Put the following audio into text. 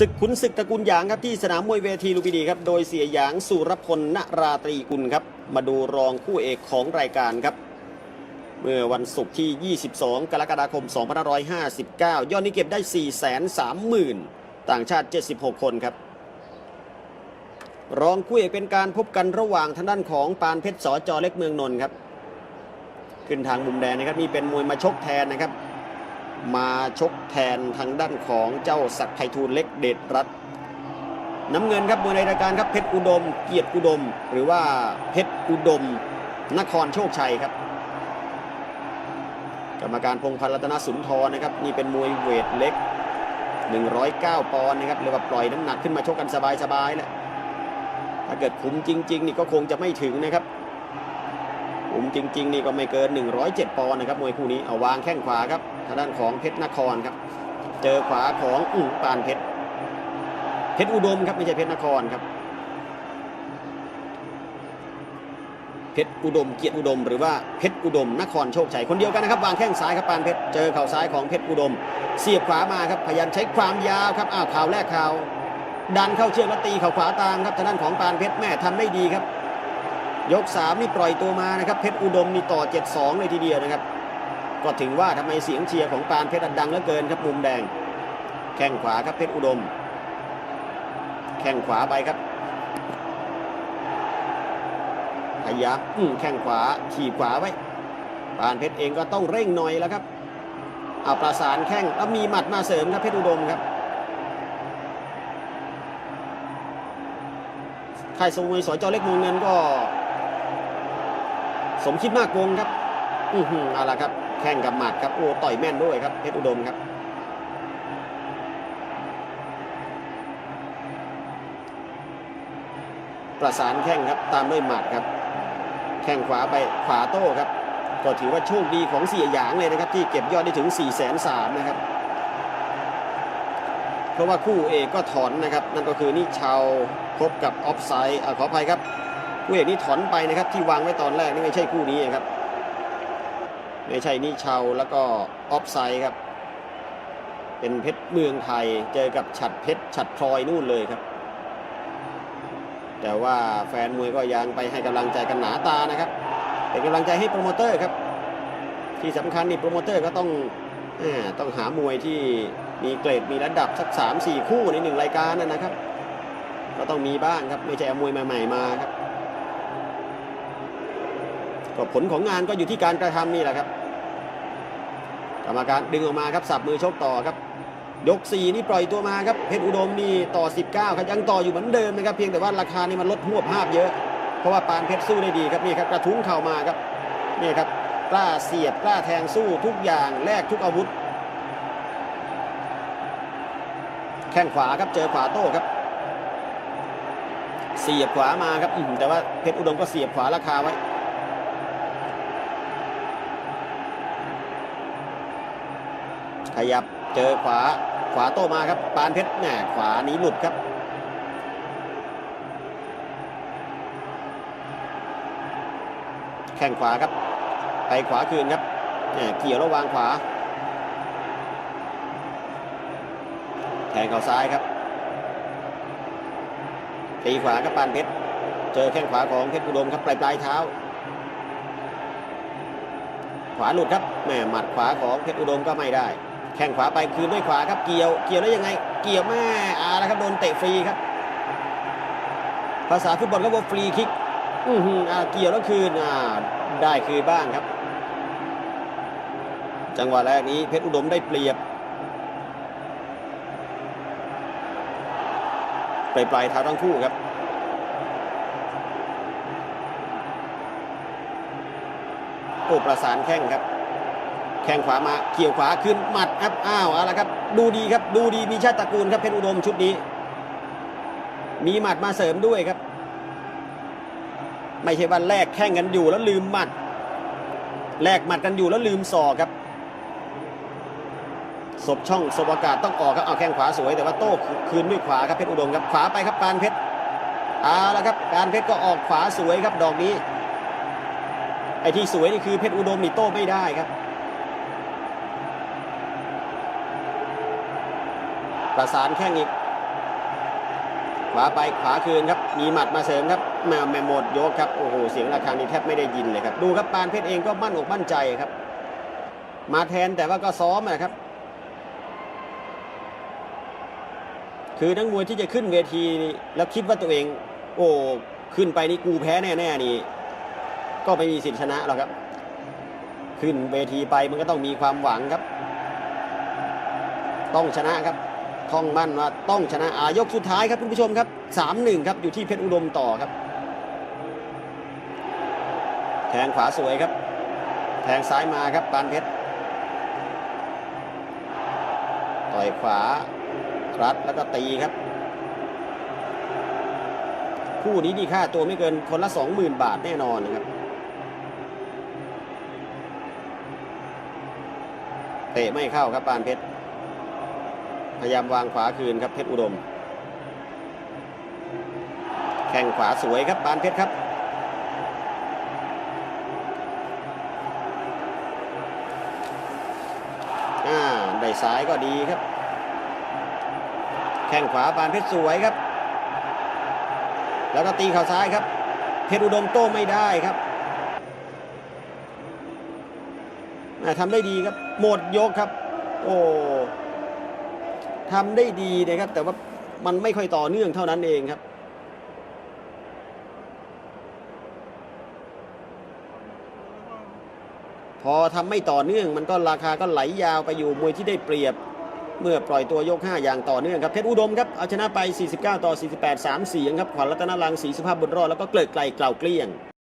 ศึกขุนศึกตระกูลหยางครับที่สนามมวยเวทีลุมพินีครับโดยเสียหยางสุรพลนราตรีกุลครับมาดูรองคู่เอกของรายการครับเมื่อวันศุกร์ที่ 22 กรกฎาคม 2559 ยอดนี้เก็บได้ 430,000 ต่างชาติ 76 คนครับ รองคู่เอกเป็นการพบกันระหว่างทางด้านของปานเพชรสอจอเล็กเมืองนนท์ครับ ขึ้นทางมุมแดงนะครับนี่เป็นมวยมาชกแทนนะครับ มาชกแทนทางด้านของเจ้าศักดิ์ไพฑูรย์เล็กเดชรัตน์น้ำเงินครับมวยในรายการครับเพชรอุดม เกียรติอุดม หรือว่าเพชรอุดม นครโชคชัยครับ กรรมการพงพันรัตนสุนทรนะครับนี่เป็นมวยเวทเล็ก 109 ปอนด์นะครับเรียกว่าปล่อยน้ำหนักขึ้นมาชกกันสบายๆแหล้วถ้าเกิดคุ้มจริง ๆ นี่ก็คงจะไม่ถึงนะครับคุ้มจริง ๆ นี่ก็ไม่เกิน 107 ปอนด์นะครับมวยคู่นี้เอาวางแข้งขวาครับ ทางด้านของเพชรนครครับ เจอขวาของอุ๋งปานเพชรเพชรอุดมครับไม่ใช่เพชรนครครับ เพชรอุดมเกียรติอุดม หรือว่าเพชรอุดมนครโชคชัยคนเดียวกันนะครับวางแข้งซ้ายครับปานเพชรเจอเข่าซ้ายของเพชรอุดม เสียบขวามาครับพยายามใช้ความยาวครับอ้าวข่าวแรกข่าวดันเข้าเชือกแล้วตีเข่าขวาตามครับทางด้านของปานเพชรแม่ทำได้ดีครับ ยก3นี่ปล่อยตัวมานะครับเพชรอุดมนี่ต่อ 7-2 เลยทีเดียวนะครับ ก็ถึงว่าทำไมเสียงเชียร์ของปานเพชรดังเหลือเกินครับมุมแดง แข้งขวาครับเพชรอุดม แข้งขวาไปครับพยายามอืแข้งขวาขี่ขวาไว้ปานเพชรเองก็ต้องเร่งหน่อยแล้วครับเอาประสานแข้งแล้วมีหมัดมาเสริมครับเพชรอุดมครับค่ายสมุยสอยจอเล็กมืองเงินก็ สมคิดมากวงครับ อือหือเอาละครับ แข้งกับหมัดครับโอ้ต่อยแม่นด้วยครับเพชรอุดมครับ ประสานแข้งครับตามด้วยหมัดครับ แข้งขวาไปขวาโต้ครับก็ถือว่าโชคดีของเสียหยางเลยนะครับ ที่เก็บยอดได้ถึง4ี่แสนสามนะครับ เพราะว่าคู่เอกก็ถอนนะครับ นั่นก็คือนิชาวพบกับออฟไซด์ขออภัยครับคู่เอกนี่ถอนไปนะครับที่วางไว้ตอนแรกนี่ไม่ใช่คู่นี้ครับ ไม่ใช่นิชาวแล้วก็ออฟไซด์ครับ เป็นเพชรเมืองไทยเจอกับฉัดเพชรฉัดพลอยนู่นเลยครับ แต่ว่าแฟนมวยก็ยังไปให้กำลังใจกันหนาตานะครับ เป็นกำลังใจให้โปรโมเตอร์ครับ ที่สำคัญนี่โปรโมเตอร์ก็ต้องอต้องหามวยที่มีเกรดมีระดับสักสามสี่คู่ในหนึ่งรายการนะนะครับ ก็ต้องมีบ้างครับไม่ใช่เอามวยใหม่ ๆ มาครับ ก็ผลของงานก็อยู่ที่การกระทำนี่แหละครับ กรรมการดึงออกมาครับสับมือชกต่อครับ ยก 4 นี่ปล่อยตัวมาครับเพชรอุดมนี่ต่อ 19ครับยังต่ออยู่เหมือนเดิมนะครับเพียงแต่ว่าราคานี่มันลดหัวบภาพเยอะ เพราะว่าปานเพชรสู้ได้ดีครับนี่ครับกระทุ้งเข่ามาครับนี่ครับกล้าเสียบกล้าแทงสู้ทุกอย่างแลกทุกอาวุธ แข้งขวาครับเจอขวาโต้ครับเสียบขวามาครับแต่ว่าเพชรอุดมก็เสียบขวาราคาไว้ ขยับเจอขวาขวาโต้มาครับ ปานเพชรแหมขวานี้หลุดครับ แข้งขวาครับ ไปขวาคืนครับแหมเกี่ยวระวางขวา แทงเข้าซ้ายครับตีขวาครับปานเพชรเจอแข้งขวาของเพชรอุดมครับปลายปลายเท้า ขวาหลุดครับแหมหมัดขวาของเพชรอุดมก็ไม่ได้ แข้งขวาไปคืนด้วยขวาครับเกี่ยวเกี่ยวแล้วยังไง เกี่ยวแม่อาแล้วครับโดนเตะฟรีครับ ภาษาฟุตบอลก็ว่าฟรีคิกอือหืออ่าเกี่ยวแล้วคืนอ่าได้คืนบ้างครับ จังหวะแรกนี้เพชรอุดมได้เปรียบปลายปลายเท้าทั้งคู่ครับ โอ้ประสานแข้งครับ แข้งขวามาเกี่ยวขวาขึ้นหมัดครับอ้าวอาละครับ ดูดีครับดูดีมีชาติตระกูลครับเพชรอุดมชุดนี้ มีหมัดมาเสริมด้วยครับ ไม่ใช่ว่าแลกแข้งกันอยู่แล้วลืมหมัดแลกหมัดกันอยู่แล้วลืมศอกครับศพช่องศพอากาศต้องออกครับเอาแข้งขวาสวยแต่ว่าโต้คืนด้วยขวาครับเพชรอุดมครับขวาไปครับปานเพชรเอาละครับปานเพชรก็ออกขวาสวยครับดอกนี้ไอ้ที่สวยนี่คือเพชรอุดมนี่โต้ไม่ได้ครับ ประสานแข้งอีก ขวาไปขวาคืนครับ มีหมัดมาเสริมครับมาแมหมดยกครับ โอ้โห เสียงระฆังนี่แทบไม่ได้ยินเลยครับ ดูครับปานเพชรเองก็มั่นอกมั่นใจครับ มาแทนแต่ว่าก็ซ้อมนะครับ คือนักมวยที่จะขึ้นเวทีแล้วคิดว่าตัวเอง โอ้ขึ้นไปนี่กูแพ้แน่ๆนี่ก็ไม่มีสิทธิชนะหรอกครับ ขึ้นเวทีไปมันก็ต้องมีความหวังครับ ต้องชนะครับ ท่องมั่นว่าต้องชนะอายกสุดท้ายครับคุณผู้ชมครับสามหนึ่งครับอยู่ที่เพชรอุดมต่อครับ แทงขวาสวยครับ แทงซ้ายมาครับปานเพชรต่อยขวารัดแล้วก็ตีครับ คู่นี้ดีค่าตัวไม่เกินคนละ 20,000 บาทแน่นอนนะครับเตะไม่เข้าครับปานเพชร พยายามวางขวาคืนครับเพชรอุดม แข้งขวาสวยครับปานเพชรครับ อ่าได้ซ้ายก็ดีครับ แข้งขวาปานเพชรสวยครับ แล้วก็ตีเข่าซ้ายครับ เพชรอุดมโต้ไม่ได้ครับทำได้ดีครับ หมดยกครับ โอ้ ทำได้ดีนะครับ แต่ว่ามันไม่ค่อยต่อเนื่องเท่านั้นเองครับพอทำไม่ต่อเนื่องมันก็ราคาก็ไหลยาวไปอยู่มวยที่ได้เปรียบ เมื่อปล่อยตัวยก 5 อย่างต่อเนื่องครับเพชรอุดมครับเอาชนะไป 49 ต่อ 48 3 เสียงครับขวัญรัตนรังสีสุภาพบุญรอดแล้วก็เกลิกไกลเกล่าเกลี้ยง